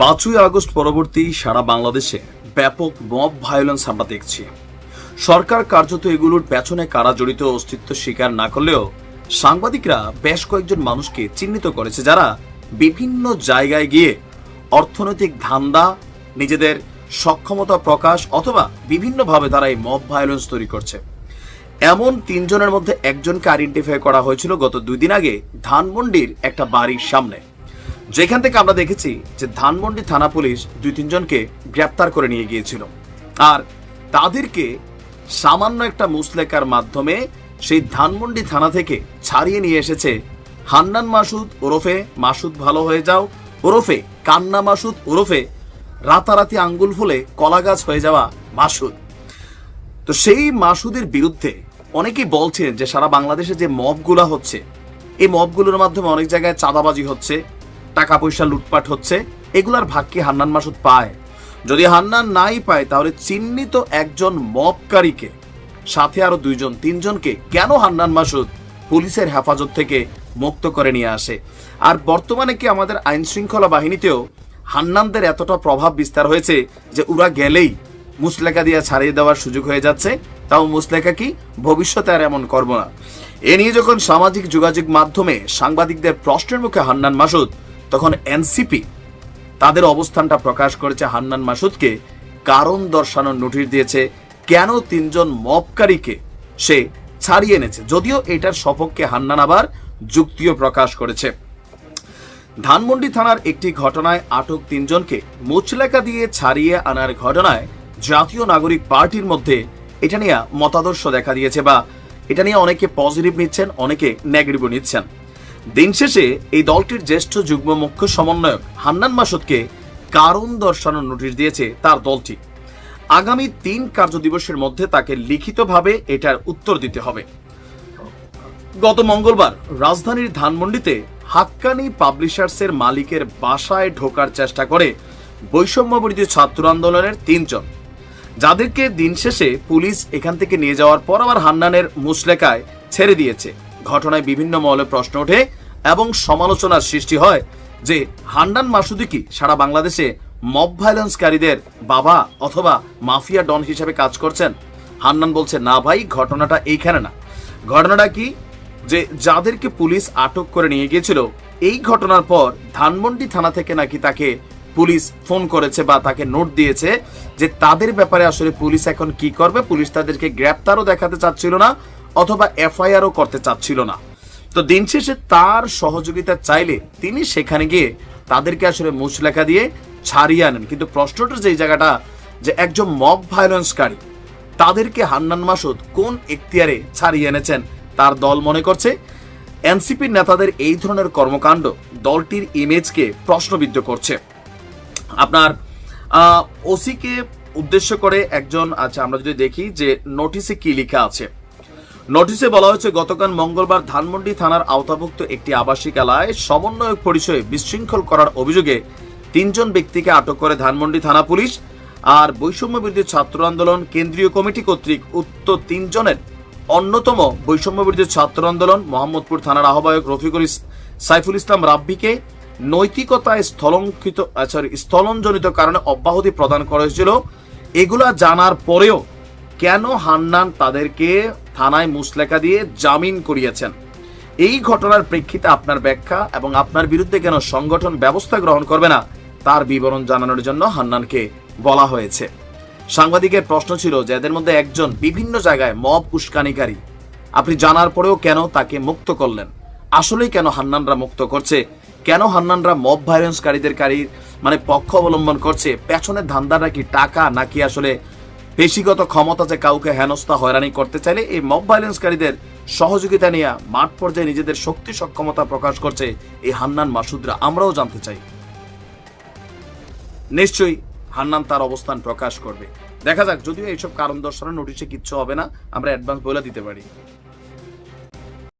পাঁচই আগস্ট পরবর্তী সারা বাংলাদেশে ব্যাপক মব ভায়োলেন্স আমরা দেখছি। সরকার কার্যত এগুলোর পেছনে কারা জড়িত অস্তিত্ব স্বীকার না করলেও সাংবাদিকরা বেশ কয়েকজন মানুষকে চিহ্নিত করেছে যারা বিভিন্ন জায়গায় গিয়ে অর্থনৈতিক ধান্দা, নিজেদের সক্ষমতা প্রকাশ অথবা বিভিন্নভাবে তারা এই মব ভায়োলেন্স তৈরি করছে। এমন তিনজনের মধ্যে একজনকে আইডেন্টিফাই করা হয়েছিল গত দুই দিন আগে ধানমন্ডির একটা বাড়ির সামনে। যেখান থেকে আমরা দেখেছি যে ধানমন্ডি থানা পুলিশ দুই তিনজনকে গ্রেপ্তার করে নিয়ে গিয়েছিল। আর তাদেরকে সামান্য একটা মুসলেকার মাধ্যমে সেই ধানমন্ডি থানা থেকে ছাড়িয়ে নিয়ে এসেছে হান্নান মাসুদ ওরফে মাসুদ ভালো হয়ে যাও, ওরফে কান্না মাসুদ ওরফে রাতারাতি আঙ্গুল ফুলে কলা গাছ হয়ে যাওয়া মাসুদ। তো সেই মাসুদের বিরুদ্ধে অনেকেই বলছেন যে সারা বাংলাদেশে যে মবগুলা হচ্ছে, এই মবগুলোর মাধ্যমে অনেক জায়গায় চাঁদাবাজি হচ্ছে টাকা পয়সা লুটপাট হচ্ছে, এগুলার ভাগ কি হান্নান মাসুদ পায়? যদি হান্নান নাই পায়, তাহলে চিহ্নিত একজন মবকারীকে সাথে আরও দুইজন, তিনজনকে কেন হান্নান মাসুদ পুলিশের হেফাজত থেকে মুক্ত করে নিয়ে আসে? আর বর্তমানে কি আমাদের আইন শৃঙ্খলা বাহিনীতেও হান্নানদের এতটা প্রভাব বিস্তার হয়েছে যে ওরা গেলেই মুসলেখা দিয়ে ছাড়িয়ে দেওয়ার সুযোগ হয়ে যাচ্ছে? তাও মুসলেখা কি ভবিষ্যতে আর এমন করব না? এ নিয়ে যখন সামাজিক যোগাযোগ মাধ্যমে সাংবাদিকদের প্রশ্নের মুখে হান্নান মাসুদ তখন এনসিপি তাদের অবস্থানটা প্রকাশ করেছে হান্নান মাসুদকে কারণ দর্শানোর নোটিশ দিয়েছে, কেন তিনজন মপকারীকে সে ছাড়িয়ে এনেছে। যদিও এটার সপক্ষে হান্নান আবার যুক্তিও প্রকাশ করেছে। ধানমন্ডি থানার একটি ঘটনায় আটক তিনজনকে মুচলেকা দিয়ে ছাড়িয়ে আনার ঘটনায় জাতীয় নাগরিক পার্টির মধ্যে এটা নিয়ে মতাদর্শ দেখা দিয়েছে বা এটা নিয়ে অনেকে পজিটিভ নিচ্ছেন, অনেকে নেগেটিভ নিচ্ছেন। দিন শেষে এই দলটির জ্যেষ্ঠ যুগ্ম মুখ্য সমন্বয়ক হান্নান মাসুদকে কারণ দর্শানোর নোটিশ দিয়েছে তার দলটি। আগামী তিন কার্যদিবসের মধ্যে তাকে লিখিতভাবে এটার উত্তর দিতে হবে। গত মঙ্গলবার রাজধানীর ধানমন্ডিতে হাক্কানি পাবলিশার্সের মালিকের বাসায় ঢোকার চেষ্টা করে বৈষম্য বিরোধী ছাত্র আন্দোলনের তিনজন। যাদেরকে দিন শেষে পুলিশ এখান থেকে নিয়ে যাওয়ার পর আবার হান্নানের মুসলেকায় ছেড়ে দিয়েছে। ঘটনায় বিভিন্ন মহলে প্রশ্ন ওঠে এবং সমালোচনার সৃষ্টি হয় যে হান্ডান মাসুদি কি সারা বাংলাদেশে মব ভায়োলেন্সকারীদের বাবা অথবা মাফিয়া ডন হিসেবে কাজ করছেন? হান্নান বলছে, না ভাই, ঘটনাটা এইখানে না। ঘটনাটা কি? যে যাদেরকে পুলিশ আটক করে নিয়ে গিয়েছিল, এই ঘটনার পর ধানমন্ডি থানা থেকে নাকি তাকে পুলিশ ফোন করেছে বা তাকে নোট দিয়েছে যে তাদের ব্যাপারে আসলে পুলিশ এখন কি করবে? পুলিশ তাদেরকে গ্রেপ্তারও দেখাতে চাচ্ছিল না অথবা এফআইআরও করতে চাচ্ছিল না। তো দিন শেষে তার সহযোগিতা চাইলে তিনি সেখানে গিয়ে তাদেরকে আসলে মুচলেখা দিয়ে ছাড়িয়ে আনেন। কিন্তু প্রশ্নটা যে জায়গাটা যে একজন মব ভায়োলেন্সকারী, তাদেরকে হান্নান মাসুদ কোন এখতিয়ারে ছাড়িয়ে এনেছেন তার দল মনে করছে? এনসিপির নেতাদের এই ধরনের কর্মকাণ্ড দলটির ইমেজকে প্রশ্নবিদ্ধ করছে। আপনার ওসিকে উদ্দেশ্য করে একজন আচ্ছা আমরা যদি দেখি যে নোটিশে কি লেখা আছে। নোটিশে বলা হয়েছে, গতকাল মঙ্গলবার ধানমন্ডি থানার আওতাভুক্ত একটি আবাসিক এলাকায় সমন্বয়ক পরিচয়ে বিশৃঙ্খল করার অভিযোগে তিনজন ব্যক্তিকে আটক করে ধানমন্ডি থানা পুলিশ আর বৈষম্য বিরোধী ছাত্র আন্দোলন কেন্দ্রীয় কমিটি কর্তৃক উক্ত তিনজনের অন্যতম বৈষম্য বিরোধী ছাত্র আন্দোলন মোহাম্মদপুর থানার আহ্বায়ক রফিকুল সাইফুল ইসলাম রাব্বিকে নৈতিকতায় স্থলঙ্কিত সরি স্থলনজনিত কারণে অব্যাহতি প্রদান করা হয়েছিল। এগুলা জানার পরেও কেন হান্নান তাদেরকে থানায় মুসলেখা দিয়ে জামিন করিয়েছেন। এই ঘটনার প্রেক্ষিতে আপনার ব্যাখ্যা এবং আপনার বিরুদ্ধে কেন সংগঠন ব্যবস্থা গ্রহণ করবে না, তার বিবরণ জানানোর জন্য হান্নানকে বলা হয়েছে। সাংবাদিকের প্রশ্ন ছিল যে এদের মধ্যে একজন বিভিন্ন জায়গায় মব উস্কানিকারী। আপনি জানার পরেও কেন তাকে মুক্ত করলেন? আসলেই কেন হান্নানরা মুক্ত করছে? কেন হান্নানরা মব ভায়োলেন্সকারীদের কারীর মানে পক্ষ অবলম্বন করছে? পেছনের ধান্দাটা কি টাকা নাকি আসলে পেশিগত ক্ষমতা যে কাউকে হেনস্থা হয়রানি করতে চাইলে এই মব ভায়োলেন্সকারীদের সহযোগিতা নিয়ে মাঠ পর্যায়ে নিজেদের শক্তি সক্ষমতা প্রকাশ করছে এই হান্নান মাসুদরা। আমরাও জানতে চাই। নিশ্চয়ই হান্নান তার অবস্থান প্রকাশ করবে। দেখা যাক, যদিও এইসব কারণ দর্শানোর নোটিশে কিচ্ছু হবে না, আমরা অ্যাডভান্স বলে দিতে পারি।